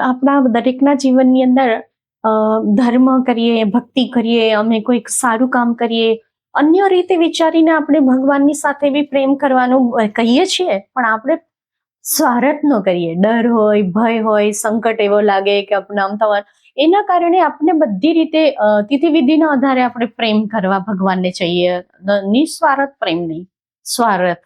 આપણા દરેકના જીવનની અંદર ધર્મ કરીએ, ભક્તિ કરીએ, અમે કોઈક સારું કામ કરીએ, અન્ય રીતે વિચારીને આપણે ભગવાનની સાથે બી પ્રેમ કરવાનું કહીએ છીએ, પણ આપણે સ્વાર્થ ન કરીએ. ડર હોય, ભય હોય, સંકટ એવો લાગે કે અપનામ આમ થવાનું. એના કારણે આપણે બધી રીતે તિથિવિધિના આધારે આપણે પ્રેમ કરવા ભગવાનને જઈએ. નિસ્વાર્થ પ્રેમ નહીં. સ્વાર્થ.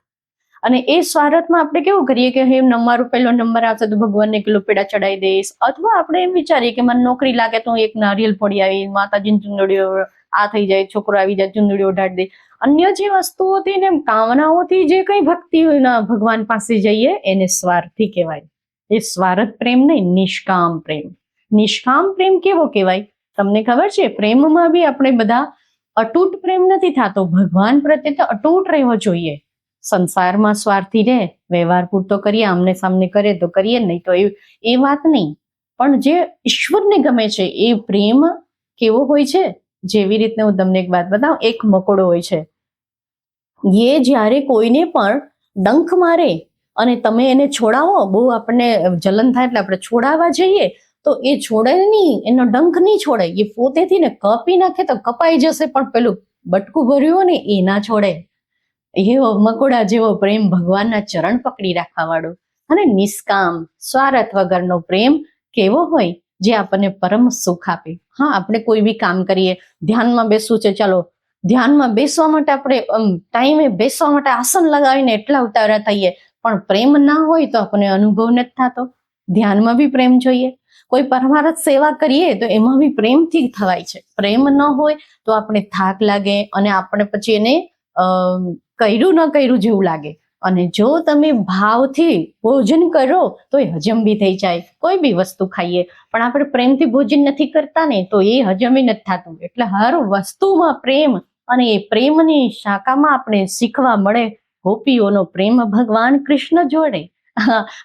અને એ સ્વાર્થમાં આપણે કેવું કરીએ કે એમ મારો પહેલો નંબર આવશે તો ભગવાનને કિલો પેડા ચડાવી દઈશ. અથવા આપણે એમ વિચારીએ કે મને નોકરી લાગે તો હું એક નારિયેલ ફોડી આવી માતાજીની ચુંદડીઓ આ થઈ જાય, છોકરો આવી જાય, ચુંદડીઓ ઢાળી દે. અન્ય જે વસ્તુઓથી ને કામનાઓથી જે કઈ ભક્તિ ભગવાન પાસે જઈએ, એને સ્વાર્થી કહેવાય. એ સ્વાર્થ પ્રેમ નહીં, નિષ્કામ પ્રેમ. નિષ્કામ પ્રેમ કેવો કહેવાય? તમને ખબર છે, પ્રેમમાં બી આપણે બધા અતૂટ પ્રેમ નથી થતો. ભગવાન પ્રત્યે તો અતૂટ રહેવો જોઈએ. સંસારમાં સ્વાર્થી રહે, વ્યવહાર પૂરતો કરીએ, આમને સામને કરે તો કરીએ, નહીં તો એ એ વાત નહીં. પણ જે ઈશ્વરને ગમે છે, એ પ્રેમ કેવો હોય છે? જેવી રીતે હું તમને એક વાત બતાવું, એક મકોડો હોય છે. એ જ્યારે કોઈને પણ ડંખ મારે અને તમે એને છોડાવો, બહુ આપણને જલન થાય એટલે આપણે છોડાવવા જઈએ, તો એ છોડે નહીં, એનો ડંખ નહીં છોડે. એ પોતેથી ને કપી નાખે તો કપાઈ જશે. પણ પેલું બટકું ભર્યું ને એ ના છોડે. એવો મકોડા જેવો પ્રેમ ભગવાનના ચરણ પકડી રાખવા વાળો અને નિષ્કામ, સ્વાર્થ વગરનો પ્રેમ કેવો હોય જે આપણને પરમ સુખ આપે. હા, આપણે કોઈ બી કામ કરીએ, ધ્યાનમાં બેસવું છે, ચાલો, ધ્યાનમાં બેસવા માટે આપણે ટાઈમે બેસવા માટે આસન લગાવીને એટલા ઉતાવળા થઈએ, પણ પ્રેમ ના હોય તો આપણને અનુભવ નથી થતો. ધ્યાનમાં બી પ્રેમ જોઈએ. કોઈ પરમારથ સેવા કરીએ તો એમાં બી પ્રેમથી થવાય છે. પ્રેમ ન હોય તો આપણે થાક લાગે અને આપણે પછી એને કર્યું ન કર્યું જેવું લાગે. અને જો તમે ભાવથી ભોજન કરો તો એ હજમ બી થઈ જાય. કોઈ બી વસ્તુ ખાઈએ. પણ આપણે પ્રેમથી ભોજન નથી કરતા ને, તો એ હજમે નથી થતું. એટલે હર વસ્તુમાં પ્રેમ અને એ પ્રેમની શાખામાં આપણે શીખવા મળે. ગોપીઓનો પ્રેમ ભગવાન કૃષ્ણ જોડે.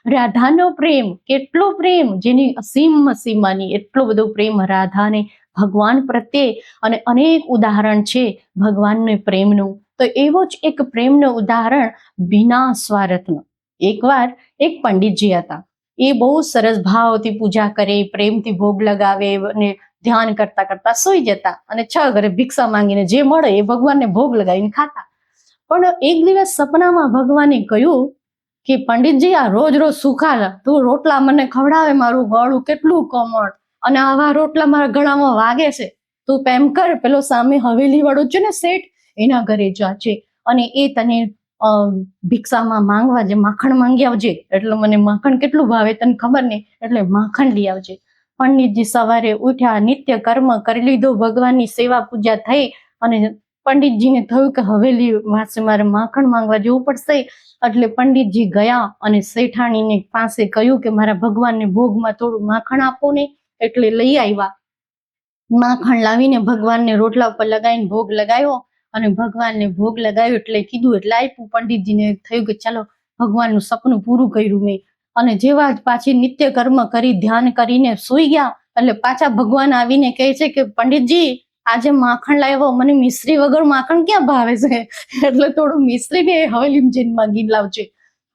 રાધાનો પ્રેમ, કેટલો પ્રેમ! જેની અસીમ સીમાની એટલો બધો પ્રેમ રાધાને ભગવાન પ્રત્યે. અને અનેક ઉદાહરણ છે ભગવાનને પ્રેમનું. તો એવો જ એક પ્રેમનું ઉદાહરણ બિના સ્વાર્થનો. એકવાર એક પંડિતજી હતા. એ બહુ સરસ ભાવથી પૂજા કરે, પ્રેમથી ભોગ લગાવે અને ધ્યાન કરતા કરતા સૂઈ જતા અને છ ઘરે ભિક્ષા માંગીને જે મળે એ ભગવાનને ભોગ લગાવીને ખાતા. પણ એક દિવસ સપનામાં ભગવાને કહ્યું કે, પંડિતજી, આ રોજ રોજ સુખા તું રોટલા મને ખવડાવે, મારું ગળું કેટલું કોમળ. અને આવા રોટલા મારા ગળામાં વાગે છે. તું એમ કર, પેલો સામે હવેલી વાળો છે ને શેઠ. એના ઘરે જાજે અને એ તને ભિક્ષામાં માંગવા જે માખણ માંગી આવજે, એટલે મને માખણ કેટલું ભાવે તને ખબર નહીં એટલે માખણ લઈ આવજે. પંડિતજી સવારે ઉઠ્યા, નિત્ય કર્મ કરી લીધો, ભગવાનની સેવા પૂજા થઈ અને પંડિતજીને થયું કે હવેલી વાસે મારે માખણ માંગવા જવું પડશે. એટલે પંડિતજી ગયા અને શેઠાણીને પાસે કહ્યું કે મારા ભગવાનને ભોગમાં થોડું માખણ આપો ને, એટલે લઈ આવ્યા. માખણ લાવીને ભગવાનને રોટલા ઉપર લગાવીને ભોગ લગાવ્યો. અને ભગવાનને ભોગ લગાવ્યો એટલે કીધું, એટલે આપ્યું પંડિતજીને, થયું કે ચાલો ભગવાનનું સપનું પૂરું કર્યું મેં. અને જેવા જ પાછી નિત્ય કર્મ કરી, ધ્યાન કરીને સુઈ ગયા, એટલે પાછા ભગવાન આવીને કહે છે કે, પંડિતજી, આજે માખણ લાવ્યો, મને મિશ્રી વગર માખણ ક્યાં ભાવે છે? એટલે થોડું મિશ્રી બી હવેલી જઈને માગી લાવજે.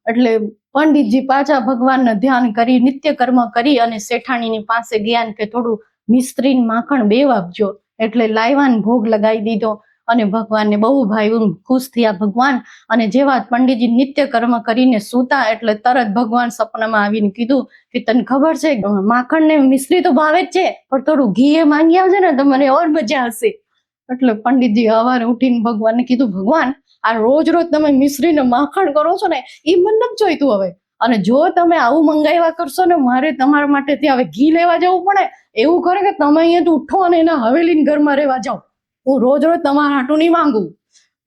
એટલે પંડિતજી પાછા ભગવાનને ધ્યાન કરી, નિત્ય કર્મ કરી અને શેઠાણીની પાસે ગયા કે થોડું મિસ્ત્રી માખણ બે આપજો એટલે લાવ્યાને ભોગ લગાવી દીધો. અને ભગવાનને બહુ ભાઈ ખુશ થયા ભગવાન. અને જેવા પંડિતજી નિત્ય કર્મ કરીને સૂતા એટલે તરત ભગવાન સપનામાં આવીને કીધું કે તને ખબર છે માખણ ને મિશ્રી તો ભાવે જ છે, પણ થોડું ઘી એ માંગી આવજે ને તો મને ઓર મજા આવશે એટલે પંડિતજી સવારે ઉઠીને ભગવાનને કીધું, ભગવાન, આ રોજ રોજ તમે મિશ્રીને માખણ કરો છો ને, એ મને નથી જોઈતું હવે. અને જો તમે આવું મંગાવ્યા કરશો ને, મારે તમારા માટે ત્યાં હવે ઘી લેવા જવું પડે. એવું કરે કે તમે અહીંયાથી ઉઠો અને એના હવેલીને ઘરમાં રહેવા જાઓ. હું રોજ રોજ તમારા હાટું નહીં માંગુ.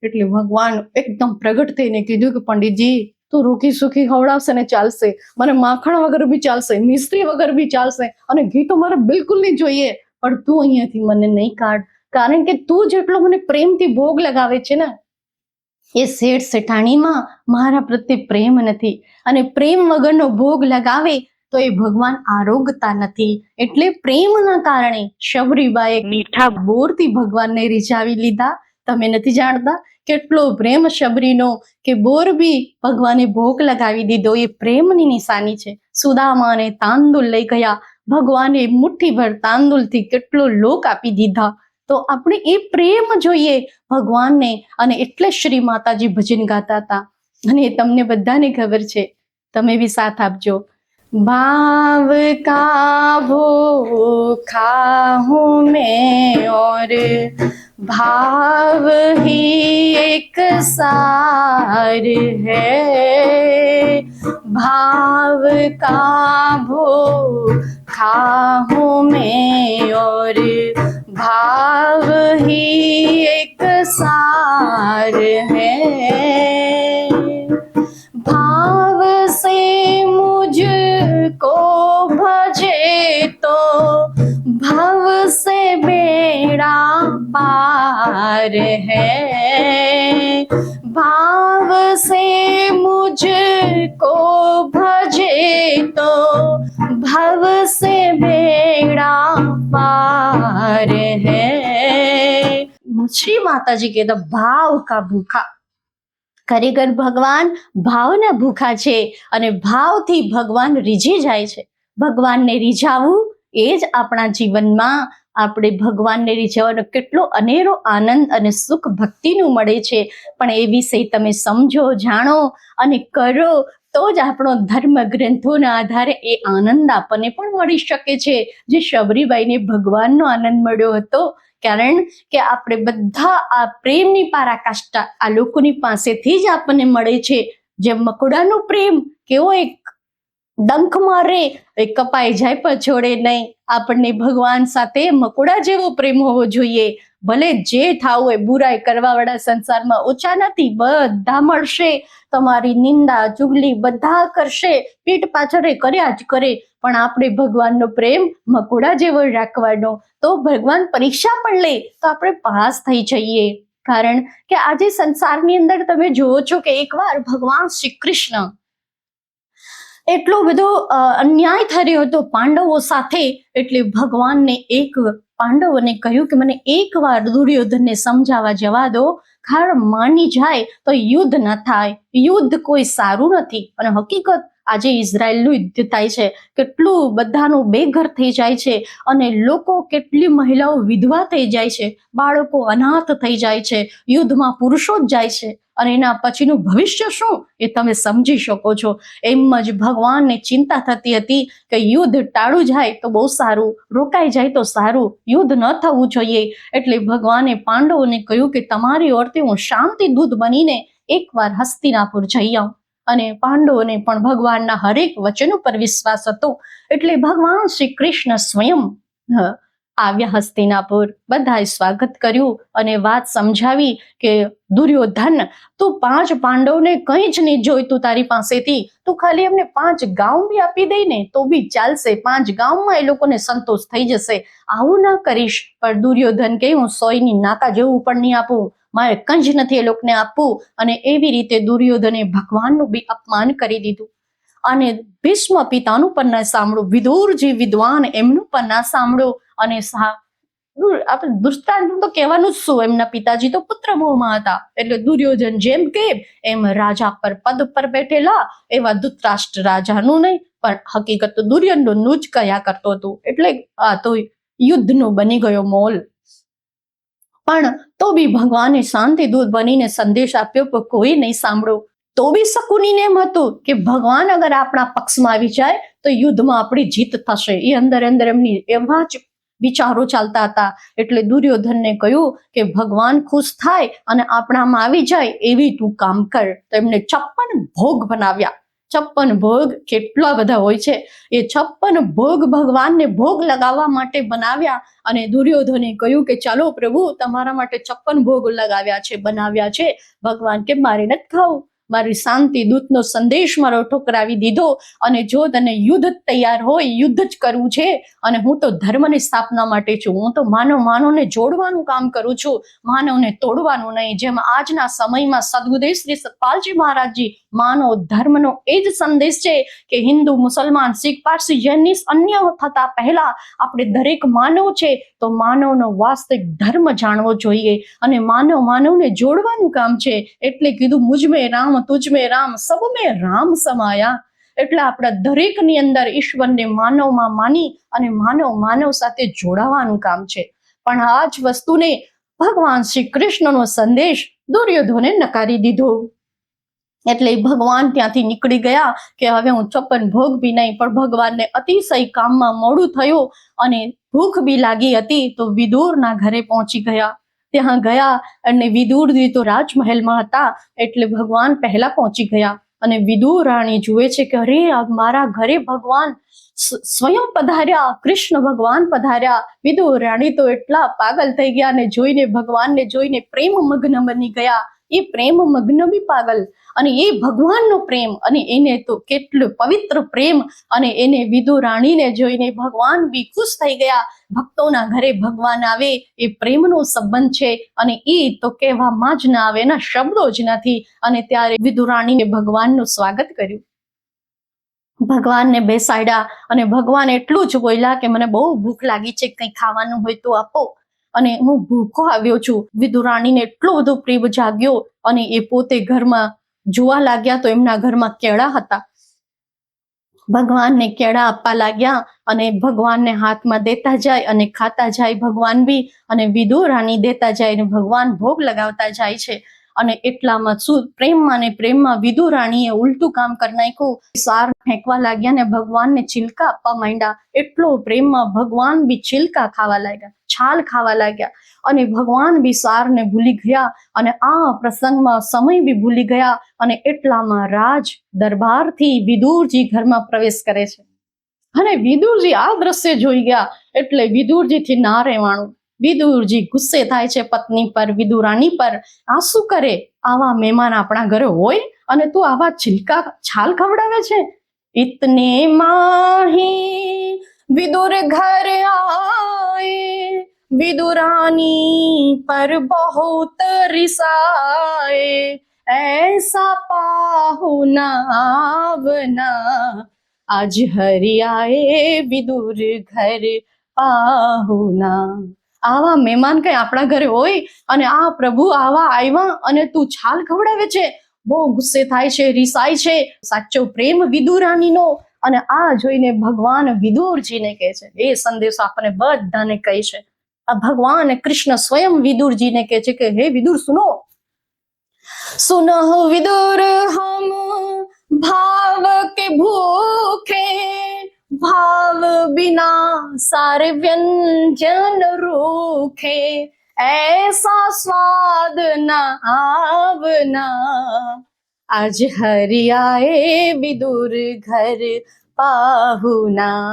એટલે ભગવાન એકદમ પ્રગટ થઈને કીધું કે પંડિતજી, તું રૂખી સુખી ખવડાવશે ને ચાલશે. મને માખણ વગર બી ચાલશે, મિસ્ત્રી વગર બી ચાલશે અને ઘી તો મારે બિલકુલ નહીં જોઈએ. પણ તું અહીંયાથી મને નહીં કાઢ. કારણ કે તું જેટલો મને પ્રેમથી ભોગ લગાવે છે ને, એ શેઠ શેઠાણીમાં મારા પ્રત્યે પ્રેમ નથી. અને પ્રેમ વગરનો ભોગ લગાવે તો એ ભગવાન આરોગતા નથી. એટલે પ્રેમના કારણે શબરીબાએ મીઠા બોરથી ભગવાનને રીઝાવી લીધા. તમે નથી જાણતા કેટલો પ્રેમ શબરીનો કે બોર બી ભગવાને ભોગ લગાવી દીધો. એ પ્રેમની નિશાની છે. સુદામાને તાંદુલ લઈ ગયા. ભગવાને મુઠ્ઠીભર તાંદુલથી કેટલો લોક આપી દીધા. તો આપણે એ પ્રેમ જોઈએ ભગવાનને અને એટલે શ્રી માતાજી ભજન ગાતા હતા. અને તમને બધાને ખબર છે. તમે બી સાથ આપજો. भाव का भूखा हूँ मैं और भाव ही एक सार है। भाव का भूखा हूँ मैं और भाव ही एक सार है। पार है भाव से मुझको भजे तो भव से बेड़ा पार है श्री माता जी के तो भाव का भूखा ખરેખર ભગવાન ભાવના ભૂખા છે અને ભાવથી ભગવાન રીઝી જાય છે ભગવાનને રીઝાવવું એ જ આપણા જીવનમાં આપણે ભગવાનને રીઝવવાનો કેટલો અનેરો આનંદ અને સુખ ભક્તિનું મળે છે. પણ એ વિષય તમે સમજો, જાણો અને કરો તો જ આપણો ધર્મ ગ્રંથોના આધારે એ આનંદ આપણને પણ મળી શકે છે. જે શબરીબાઈને ભગવાનનો આનંદ મળ્યો હતો, કારણ કે આપણે બધા આ પ્રેમની પારાકાષ્ઠા આ લોકોની પાસેથી જ આપણને મળે છે. જે મકુડાનો પ્રેમ, કેવો એક ડંખ મારે, એ કપાઈ જાય પણ છોડે નહીં. આપણને ભગવાન સાથે મકોડા જેવો પ્રેમ હોવો જોઈએ. ભલે જે થાવ હોય બુરાઈ કરવા વાળા સંસારમાં ઓછા નથી, બધા મળશે. તમારી નિંદા, ચુગલી બધા કરશે. પીઠ પાછળ કર્યા જ કરે, પણ આપણે ભગવાનનો પ્રેમ મકોડા જેવો રાખવાનો. તો ભગવાન પરીક્ષા પણ લે, તો આપણે પાસ થઈ જઈએ. કારણ કે આજે સંસારની અંદર તમે જુઓ છો કે એકવાર ભગવાન શ્રી કૃષ્ણ એટલો બધો અન્યાય થયો હતો પાંડવો સાથે એટલે ભગવાનને એક પાંડવોને કહ્યું કે મને એકવાર દુર્યોધનને સમજાવવા જવા દો. ખાર માની જાય તો યુદ્ધ ન થાય. યુદ્ધ કોઈ સારું નથી. અને હકીકત આજે ઇઝરાયલનું યુદ્ધ થાય છે. કેટલું બધાનું બેઘર થઈ જાય છે અને લોકો કેટલી મહિલાઓ વિધવા થઈ જાય છે. બાળકો અનાથ થઈ જાય છે. યુદ્ધમાં પુરુષો જ જાય છે. અને એના પછીનું ભવિષ્ય શું એ તમે સમજી શકો છો. એમ જ ભગવાનને ચિંતા થતી હતી કે યુદ્ધ ટાળું જાય તો બહુ સારું, રોકાઈ જાય તો સારું, યુદ્ધ ન થવું જોઈએ. એટલે ભગવાને પાંડવોને કહ્યું કે તમારી ઓરતે હું શાંતિ દૂત બનીને એકવાર હસ્તિનાપુર જઈ આવું. અને પાંડવોને પણ ભગવાનના હરેક વચન ઉપર વિશ્વાસ હતો. એટલે ભગવાન શ્રી કૃષ્ણ સ્વયં આવ્યા હસ્તિનાપુર, બધાએ સ્વાગત કર્યું અને વાત સમજાવી કે, દુર્યોધન, તું પાંચ પાંડવને કંઈ જ નહીં જોઈતું તારી પાસેથી. તું ખાલી એમને પાંચ ગામ બી આપી દઈ ને, તો બી ચાલશે. પાંચ ગામમાં એ લોકોને સંતોષ થઈ જશે. આવું ના કરીશ, પણ દુર્યોધન કે હું સોયની નાકા જેવું પણ નહીં આપું. મારે કંજ નથી એ લોકોને આપવું અને એવી રીતે દુર્યોધને ભગવાનનું બી અપમાન કરી દીધું. અને ભીષ્મ પિતાનું પણ ના સાંભળ્યું વિદુરજી વિદ્વાન એમનું પણ ના સાંભળ્યું અને આપણે દુષ્ટાંત તો કહેવાનું જ શું? એમના પિતાજી તો પુત્ર મોહમાં હતા. એટલે દુર્યોધન જેમ કે એમ રાજા પર પદ પર બેઠેલા, એવા ધૃતરાષ્ટ્ર રાજાનું નહીં, પણ હકીકત તો દુર્યોધનનું જ કયા કરતો હતો. એટલે આ તો યુદ્ધનો બની ગયો મોલ. પણ તો બી ભગવાને શાંતિ દૂત બનીને સંદેશ આપ્યો પણ કોઈ નહીં સાંભળો. તો બી શકુનીને એમ હતું કે ભગવાન અગર આપણા પક્ષમાં આવી જાય તો યુદ્ધમાં આપણી જીત થશે. એ અંદર અંદર એમની એવા જ વિચારો ચાલતા હતા. એટલે દુર્યોધનને કહ્યું કે ભગવાન ખુશ થાય અને આપણામાં આવી જાય એવી તું કામ કર. તો એમને છપ્પન ભોગ બનાવ્યા. છપ્પન ભોગ કેટલા બધા હોય છે? એ છપ્પન ભોગ ભગવાનને ભોગ લગાવવા માટે બનાવ્યા અને દુર્યોધને કહ્યું કે, ચાલો પ્રભુ, તમારા માટે છપ્પન ભોગ લગાવ્યા છે, બનાવ્યા છે. ભગવાન કે, મારે નથી ખાવું. મારી શાંતિ દૂતનો સંદેશ મારો ઠોકરાવી દીધો અને જો તને યુદ્ધ તૈયાર હોય, યુદ્ધ જ કરવું છે, અને હું તો ધર્મની સ્થાપના માટે છું, હું તો માનવ માનવને જોડવાનું કામ કરું છું, માનવને તોડવાનું નહીં. જેમ આજના સમયમાં સદગુદેવ શ્રી સતપાલજી મહારાજજી માનવ ધર્મનો એ જ સંદેશ છે કે હિન્દુ, મુસલમાન, શીખ, પારસી જૈની અન્ય થતા પહેલા આપણે દરેક માનવ છે, તો માનવનો વાસ્તવિક ધર્મ જાણવો જોઈએ. અને માનવ માનવને જોડવાનું કામ છે. એટલે કીધું મુજમે રામ તુજ મેં રામ સબમે રામ સમાયા. એટલે આપણા દરેકની અંદર ઈશ્વરને માનવમાં માની અને માનવ માનવ સાથે જોડાવાનું કામ છે. પણ આ જ વસ્તુને ભગવાન શ્રી કૃષ્ણનો સંદેશ દુર્યોધને નકારી દીધો. એટલે ભગવાન ત્યાંથી નીકળી ગયા કે હવે હું ચપ્પન ભોગ બી નહીં, પણ ભગવાનને અતિશય કામમાં મોડું થયું અને ભૂખ બી લાગી હતી તો વિદુરના ઘરે પહોંચી ગયા. ત્યાં ગયા અને વિદુરજી તો રાજમહેલમાં હતા એટલે ભગવાન પહેલા પહોંચી ગયા. અને વિદુર રાણી જુએ છે કે, અરે મારા ઘરે ભગવાન સ્વ- સ્વયં પધાર્યા, કૃષ્ણ ભગવાન પધાર્યા. વિદુર રાણી તો એટલા પાગલ થઈ ગયા અને જોઈને ભગવાનને જોઈને પ્રેમ મગ્ન બની ગયા. એ પ્રેમ મગ્ન બી પાગલ. અને એ ભગવાનનો પ્રેમ, અને એને તો કેટલું પવિત્ર પ્રેમ, અને એને વિદુ રાણીને જોઈને ભગવાન બી ખુશ થઈ ગયા. ભક્તોના ઘરે ભગવાન આવે, એ પ્રેમનો સંબંધ છે, અને એ તો કહેવામાં જ ના આવે, એના શબ્દો જ નથી. અને ત્યારે વિદુ રાણીને ભગવાનનું સ્વાગત કર્યું. ભગવાનને બેસાડ્યા, અને ભગવાન એટલું જ બોલ્યા કે, મને બહુ ભૂખ લાગી છે, કંઈ ખાવાનું હોય તો આપો. અને હું ભૂખો આવ્યો છું. વિદુરાણીને એટલો બધો પ્રેમ જાગ્યો અને એ પોતે ઘરમાં જોવા લાગ્યા તો એમના ઘરમાં કેળા હતા. ભગવાનને કેળા આપવા લાગ્યા અને ભગવાનને હાથમાં દેતા જાય અને ખાતા જાય ભગવાન બી અને વિદુરાણી દેતા જાય અને ભગવાન ભોગ લગાવતા જાય છે. અને એટલામાં શું પ્રેમમાં ને પ્રેમમાં વિદુ રાણીએ ઉલટું કામ કરી નાખ્યું. સાર ફેંકવા લાગ્યા ને ભગવાનને છિલકા આપવા માંડ્યા. એટલો પ્રેમમાં ભગવાન બી છિલકા ખાવા લાગ્યા, છાલ ખાવા લાગ્યા. અને ભગવાન બી સારને ભૂલી ગયા અને આ પ્રસંગમાં સમય બી ભૂલી ગયા અને એટલામાં રાજ દરબારથી વિદુરજી ઘરમાં પ્રવેશ કરે છે. અને વિદુરજી આ દ્રશ્ય જોઈ ગયા એટલે વિદુરજીથી ના રહેવાનું વિદુરજી ગુસ્સે થાય છે પત્ની પર વિદુરાની પર. આ શું કરે, આવા મહેમાન આપણા ઘરે હોય અને તું આવા છિલકા, છાલ ખવડાવે છે? ઇતને માહી વિદુર ઘર આય વિદુરાની પર બહુત રિસાય. ऐसा पाहुना आवना आज हरियाए विदुर घर पाहुना આવા મહેમાન કઈ આપણા ઘરે હોય? અને આ પ્રભુ આવા આવ્યા અને તું છાલ ખવડાવે છે? બહુ ગુસ્સે થાય છે, રિસાય છે. સાચો પ્રેમ વિદુરાનીનો અને આ જોઈને ભગવાન વિદુરજીને કહે છે એ સંદેશો આપણને બધાને કહે છે. આ ભગવાન કૃષ્ણ સ્વયં વિદુરજીને કહે છે કે, હે વિદુર, સુનો. સુનહ વિદુર હમ ભાવ કે ભૂખે ભાવ બિના સાર વ્યંજન રૂખે એસા સ્વાદ ના આવના આજ હરિયાએ વિદુર ઘર પાહુના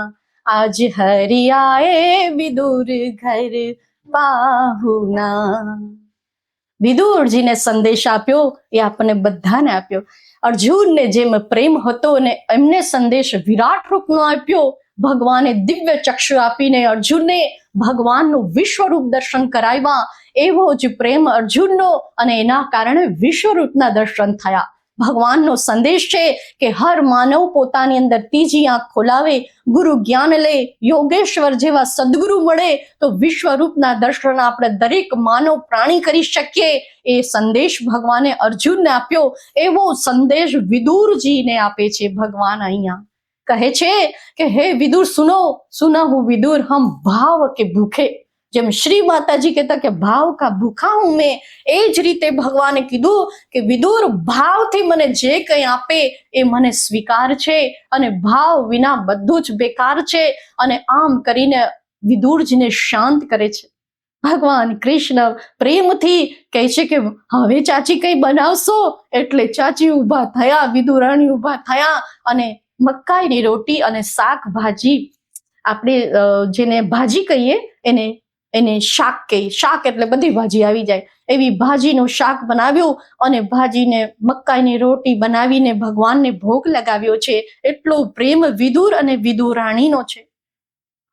આજ હરિયાએ વિદુર ઘર પાહુના વિદુરજીને સંદેશ આપ્યો એ આપણને બધાને આપ્યો અર્જુનને જેમ પ્રેમ હતો ને એમને સંદેશ વિરાટ રૂપનો આપ્યો, ભગવાને દિવ્ય ચક્ષુ આપીને અર્જુનને ભગવાનનું વિશ્વરૂપ દર્શન કરાવ્યા. એવો જ પ્રેમ અર્જુનનો અને એના કારણે વિશ્વરૂપના દર્શન થયા. ભગવાનનો સંદેશ છે કે હર માનવ પોતાની અંદર ત્રીજી આંખ ખોલાવે, ગુરુ જ્ઞાન લે, યોગેશ્વર જેવા સદગુરુ મળે, તો વિશ્વરૂપના દર્શન આપણે દરેક માનવ પ્રાણી કરી શકીએ. એ સંદેશ ભગવાને અર્જુનને આપ્યો. એવો સંદેશ વિદુરજીને આપે છે ભગવાન અહીંયા. કહે છે કે, હે વિદુર, સુનો, સુના હું વિદુર, હમ ભાવ કે ભૂખે. જેમ શ્રી માતાજી કહેતા કે ભાવ કા ભૂખા હું મેં, એ જ રીતે ભગવાને કીધું કે વિદુર ભાવથી મને જે કંઈ આપે એ મને સ્વીકાર છે અને ભાવ વિના બધું જ બેકાર છે અને આમ કરીને વિદુરજીને શાંત કરે છે. ભગવાન કૃષ્ણ પ્રેમથી કહે છે કે હવે ચાચી કંઈ બનાવશો? એટલે ચાચી ઊભા થયા, વિદુરાણી ઊભા થયા અને મકાઈની રોટી અને શાકભાજી આપણે જેને ભાજી કહીએ એને એને શાક કહે શાક એટલે બધી ભાજી આવી જાય. એવી ભાજીનું શાક બનાવ્યું અને ભાજીને મકાઈની રોટી બનાવીને ભગવાનને ભોગ લગાવ્યો છે. એટલો પ્રેમ વિદુર અને વિદુરાણીનો છે.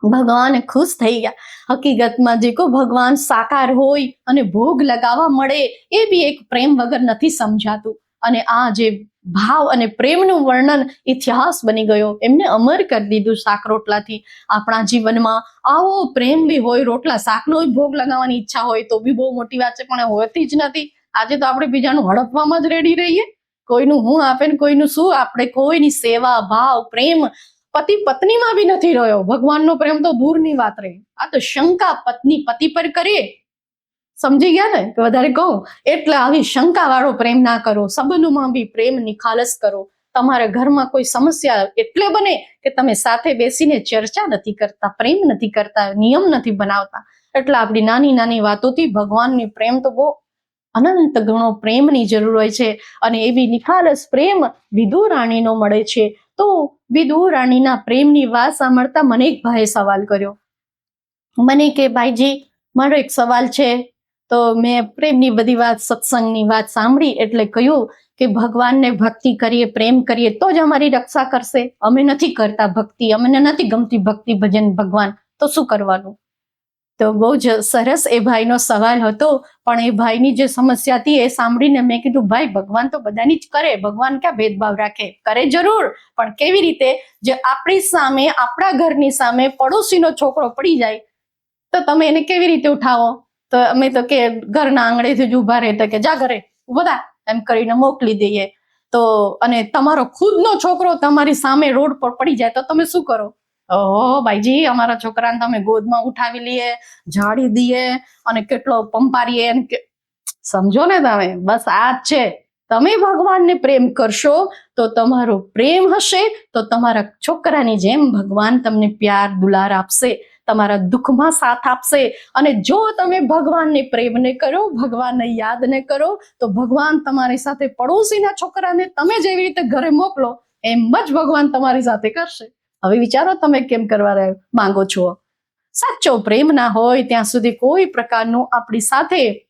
ભગવાન ખુશ થઈ ગયા. હકીકતમાં જે કો ભગવાન સાકાર હોય અને ભોગ લગાવવા મળે એ બી એક પ્રેમ વગર નથી સમજાતું. અને આ જે ભાવ અને પ્રેમનું વર્ણન ઇતિહાસ બની ગયો, એમને અમર કરી દીધું શાક રોટલાથી. આપણા જીવનમાં આવો પ્રેમ બી હોય, રોટલા શાકનો ભોગ લગાવવાની ઈચ્છા હોય, તો બી બહુ મોટી વાત છે, પણ હોતી જ નથી. આજે તો આપણે બીજાનું હડપવામાં જ રેડી રહીએ. કોઈનું હું આપે ને કોઈનું શું, આપણે કોઈની સેવા, ભાવ, પ્રેમ, પતિ પત્નીમાં બી નથી રહ્યો. ભગવાનનો પ્રેમ તો દૂરની વાત રહી. આ તો શંકા પત્ની પતિ પર કરે સમજી ગયા ને? કે વધારે કહું? એટલે આવી શંકા વાળો પ્રેમ ના કરો સંબંધોમાં બી પ્રેમ નિખાલસ કરો. તમારા ઘરમાં કોઈ સમસ્યા એટલે બને કે તમે સાથે બેસીને ચર્ચા નથી કરતા, પ્રેમ નથી કરતા, નિયમ નથી બનાવતા. એટલે આપણી નાની નાની વાતોથી ભગવાનની પ્રેમ તો બહુ અનંત ગણો પ્રેમની જરૂર હોય છે અને એવી નિખાલસ પ્રેમ વિદુ રાણીનો મળે છે. તો વિદુ રાણીના પ્રેમની વાત સાંભળતા મને એક ભાઈએ સવાલ કર્યો. મને કે, ભાઈજી, મારો એક સવાલ છે. તો મેં પ્રેમની બધી વાત, સત્સંગની વાત સાંભળી એટલે કહ્યું કે ભગવાનને ભક્તિ કરીએ, પ્રેમ કરીએ, તો જ અમારી રક્ષા કરશે. અમે નથી કરતા ભક્તિ, અમને નથી ગમતી ભક્તિ ભજન ભગવાન. તો શું કરવાનું? તો બહુ જ સરસ એ ભાઈનો સવાલ હતો. પણ એ ભાઈની જે સમસ્યા હતી એ સાંભળીને મેં કીધું, ભાઈ, ભગવાન તો બધાની જ કરે. ભગવાન ક્યાં ભેદભાવ રાખે? કરે જરૂર. પણ કેવી રીતે? જે આપણી સામે, આપણા ઘરની સામે પડોશીનો છોકરો પડી જાય, તો તમે એને કેવી રીતે ઉઠાવો? તો અમે તો કે ઘરના આંગણેથી જ ઊભા રહે તો કે જા ઘરે બધા એમ કરીને મોકલી દઈએ. તો, અને તમારો ખુદનો છોકરો તમારી સામે રોડ પર પડી જાય તો તમે શું કરો? ઓહો, ભાઈજી, અમારા છોકરાને તમે ગોદમાં ઉઠાવી લઈએ ઝાડી દઈએ અને કેટલો પંપારીએ એમ કે, સમજો ને તમે, બસ આ જ છે. તમે ભગવાનને પ્રેમ કરશો તો તમારો પ્રેમ હશે, તો તમારા છોકરાની જેમ ભગવાન તમને પ્યાર દુલાર આપશે. તમારા દુઃખમાં સાથ આપશે. અને જો તમે ભગવાનને પ્રેમને કરો, ભગવાનને યાદને કરો, તો ભગવાન તમારી સાથે પડોશીના છોકરાને તમે જેવી રીતે ઘરે મોકલો, એમ જ ભગવાન તમારી સાથે કરશે. હવે વિચારો તમે કેમ કરવા માંગો છો? સાચો પ્રેમ ના હોય ત્યાં સુધી કોઈ પ્રકારનું આપણી સાથે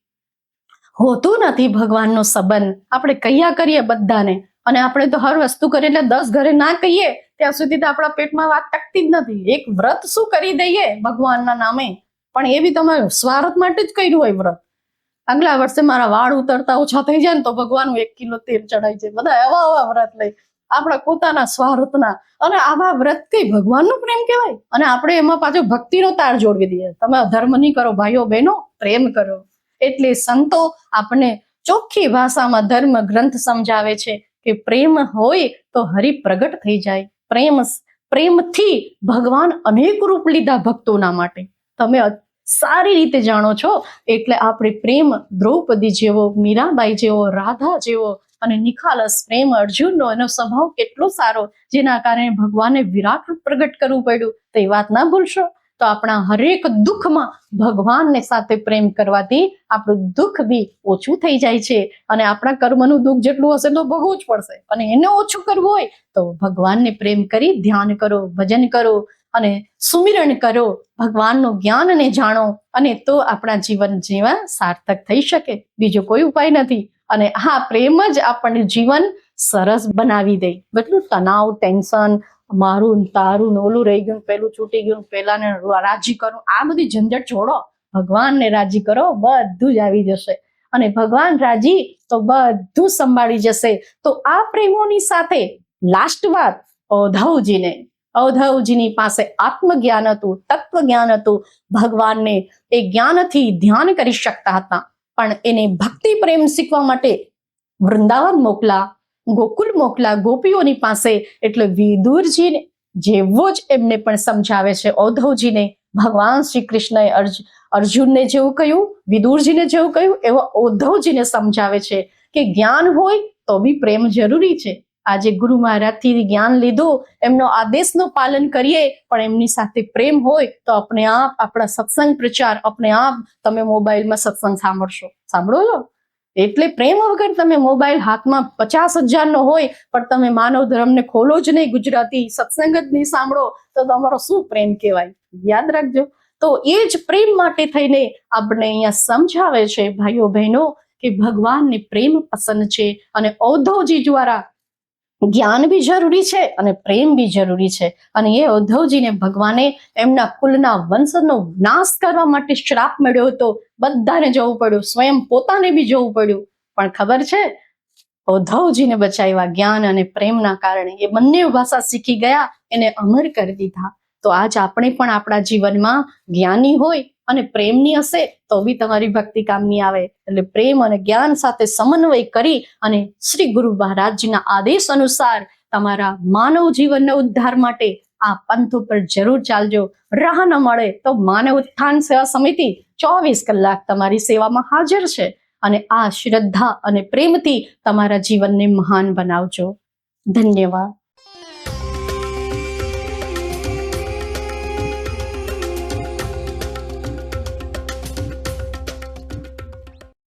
હોતું નથી ભગવાનનો સંબંધ. આપણે કયા કરીએ બધાને. અને આપણે તો હર વસ્તુ કરીએ એટલે દસ ઘરે ના કહીએ ત્યાં સુધી તો આપણા પેટમાં વાત ટકતી જ નથી. એક વ્રત શું કરી દઈએ ભગવાનના નામે? પણ એ બી તમે સ્વાર્થ માટે જ કર્યું હોય વ્રત. આગલા વર્ષે મારા વાળ ઉતરતા ઓછા થઈ જાય ને તો ભગવાનનું એક કિલો તેલ ચડાય છે બધા આવા આવા વ્રત લઈ આપણા પોતાના સ્વાર્થના. અને આવા વ્રત કઈ ભગવાનનો પ્રેમ કહેવાય. અને આપણે એમાં પાછો ભક્તિનો તાર જોડવી દઈએ. તમે અધર્મ નહીં કરો, ભાઈઓ, બહેનો, પ્રેમ કરો. એટલે સંતો આપણને ચોખ્ખી ભાષામાં ધર્મ ગ્રંથ સમજાવે છે કે પ્રેમ હોય તો હરિ પ્રગટ થઈ જાય. પ્રેમ પ્રેમથી ભગવાન અનેક રૂપ લીધા ભક્તોના માટે. તમે સારી રીતે જાણો છો, એટલે આપણે પ્રેમ દ્રૌપદી જેવો, મીરાબાઈ જેવો, રાધા જેવો અને નિખાલસ પ્રેમ અર્જુનનો એનો સ્વભાવ કેટલો સારો, જેના કારણે ભગવાને વિરાટ પ્રગટ કરવું પડ્યું. તે વાત ના ભૂલશો. તો આપણા હરેક દુઃખમાં ભગવાનને સાથે પ્રેમ કરવાથી આપણું દુઃખ બી ઓછું થઈ જાય છે. અને આપણા કર્મનું દુઃખ જેટલું હશે તો ભોગવું જ પડશે. અને એને ઓછું કરવું હોય તો ભગવાનને પ્રેમ કરી ધ્યાન કરો, ભજન કરો અને સુમિરણ કરો. ભગવાનનું જ્ઞાનને જાણો અને તો આપણા જીવન જીવન સાર્થક થઈ શકે. બીજો કોઈ ઉપાય નથી. અને હા પ્રેમ જ આપણને જીવન સરસ બનાવી દે. બધું તણાવ, ટેન્શન મારું તારું ઓલું રહી ગયું પેલું છૂટી ગયું ને રાજી કરો. આ બધી ઝંઝટ છોડો. ભગવાનને રાજી કરો, બધું જ આવી જશે. અને ભગવાન રાજી તો બધું સંભાળી જશે. તો આ પ્રેમોની સાથે લાસ્ટ વાત ઔધવજીને ઔધવજીની પાસે આત્મજ્ઞાન હતું તત્વ જ્ઞાન હતું. ભગવાનને એ જ્ઞાનથી ધ્યાન કરી શકતા હતા. પણ એને ભક્તિ પ્રેમ શીખવા માટે વૃંદાવન મોકલા. ગોકુલ મોકલા ગોપીઓની પાસે એટલે વિદુરજીને, જેવો જ એમને પણ સમજાવે છે ઔધવજીને, ભગવાન શ્રી કૃષ્ણએ અર્જ, અર્જુનને જેવું કહ્યું, વિદુરજીને જેવું કહ્યું, એવો ઔધવજીને સમજાવે છે કે જ્ઞાન હોય તો બી પ્રેમ જરૂરી છે. આજે ગુરુ મહારાજથી જ્ઞાન લીધું, એમનો આદેશનું પાલન કરીએ, પણ એમની સાથે પ્રેમ હોય તો આપણે આપ, આપણા સત્સંગ પ્રચાર, આપણે આપ, તમે મોબાઈલમાં સત્સંગ સાંભળશો. સાંભળો છો એટલે પ્રેમ વગર તમે મોબાઈલ હાથમાં પચાસ હજારનો હોય, પણ તમે માનવ ધર્મને ખોલો જ નહીં ગુજરાતી, સત્સંગ જ નહીં સાંભળો, તો તમારો શું પ્રેમ કહેવાય? યાદ રાખજો. તો એ જ પ્રેમ માટે થઈને આપણે અહીંયા સમજાવે છે ભાઈઓ બહેનો કે ભગવાનને પ્રેમ પસંદ છે અને ઔધવજી દ્વારા જ્ઞાન બી જરૂરી છે અને પ્રેમ બી જરૂરી છે. અને એ ઉદ્ધવજીને ભગવાને એમના કુલના વંશનો નાશ કરવા માટે શ્રાપ મળ્યો હતો. બધાને જવું પડ્યું, સ્વયં પોતાને બી જવું પડ્યું. પણ ખબર છે, ઉદ્ધવજીને બચાવ્યા જ્ઞાન અને પ્રેમના કારણે એ બંને ભાષા શીખી ગયા, એને અમર કરી દીધા. તો આજ આપણે પણ આપણા જીવનમાં જ્ઞાની હોય અને પ્રેમની હશે, તો બી તમારી ભક્તિ કામની આવે. એટલે પ્રેમ અને જ્ઞાન સાથે સમન્વય કરી અને શ્રી ગુરુ મહારાજજીના આદેશ અનુસાર તમારા માનવ જીવનના ઉદ્ધાર માટે આ પંથ ઉપર જરૂર ચાલજો. રાહ ન મળે તો માનવ ઉત્થાન સેવા સમિતિ ચોવીસ કલાક તમારી સેવામાં હાજર છે અને આ શ્રદ્ધા અને પ્રેમથી તમારા જીવનને મહાન બનાવજો. ધન્યવાદ.